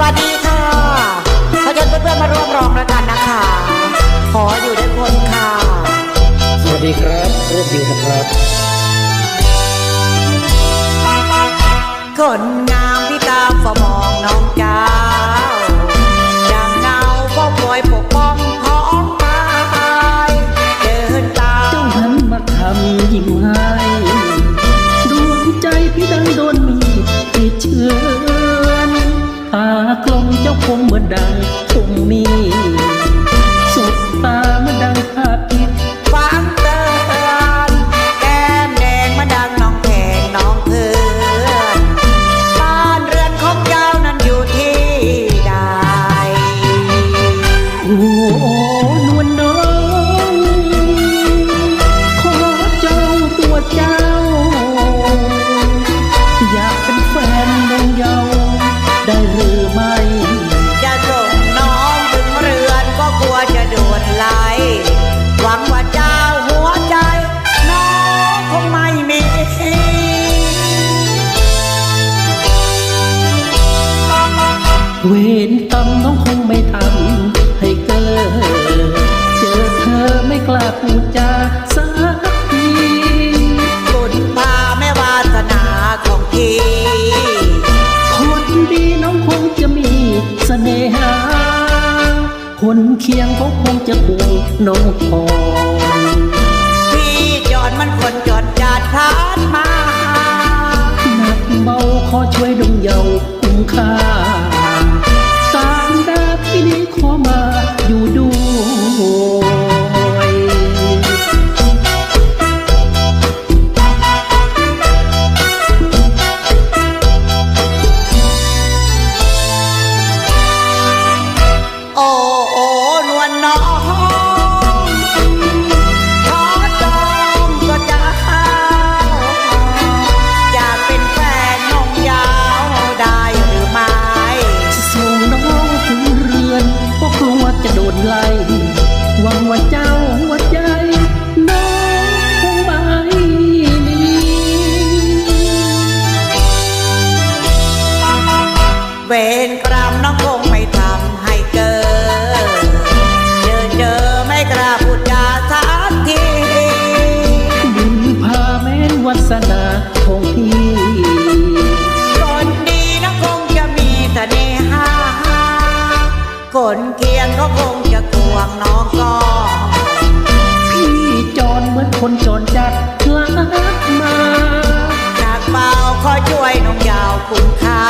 วัสดีค่ะ ขอเชิญเพื่อนๆมาร่วมร้องแล้วกันนะคะ ขออยู่ด้วยคนค่ะ สวัสดีครับรบอยู่นะครับ คนงามที่ตามเฝ้ามองน้องเจ้าอย่างเงาเฝ้าคอยปกป้องท้องตายเดินตาเจ้ามหันมาทำยิ้ม ดังทุ่มมีสุดตาเมือนดังภาพพิษฟังเตือนแก้มแดงมาดังน้องแพงน้องเพื่อนบ้านเรือนของเจ้านั้นอยู่ที่ใด โอ้ เวรกรรมน้องคงไม่ทำให้เกิดเจอเธอไม่กล้าพูดจาสักทีบุญพาแม่วาสนาของพี่คนดีน้องคงจะมีเสน่หา คนเคียงเขาคงจะควงน้องพองพี่จอดมันคนจอดจาดพลาดมาหนักเบาขอช่วยดงเยาคุ้มค่า เวรกรรมน้องคงไม่ทำให้เกิดเจอเจอไม่กล้าพูดจาสักทีบุญพาแม้นวัสนาของพี่คนดีน้องคงจะมีเสน่หาคนเคียงก็คงจะกวงน้องก็พี่จรเหมือนคนจรจัดลักมาหนักเบาขอช่วยน้องยาวคุณค่า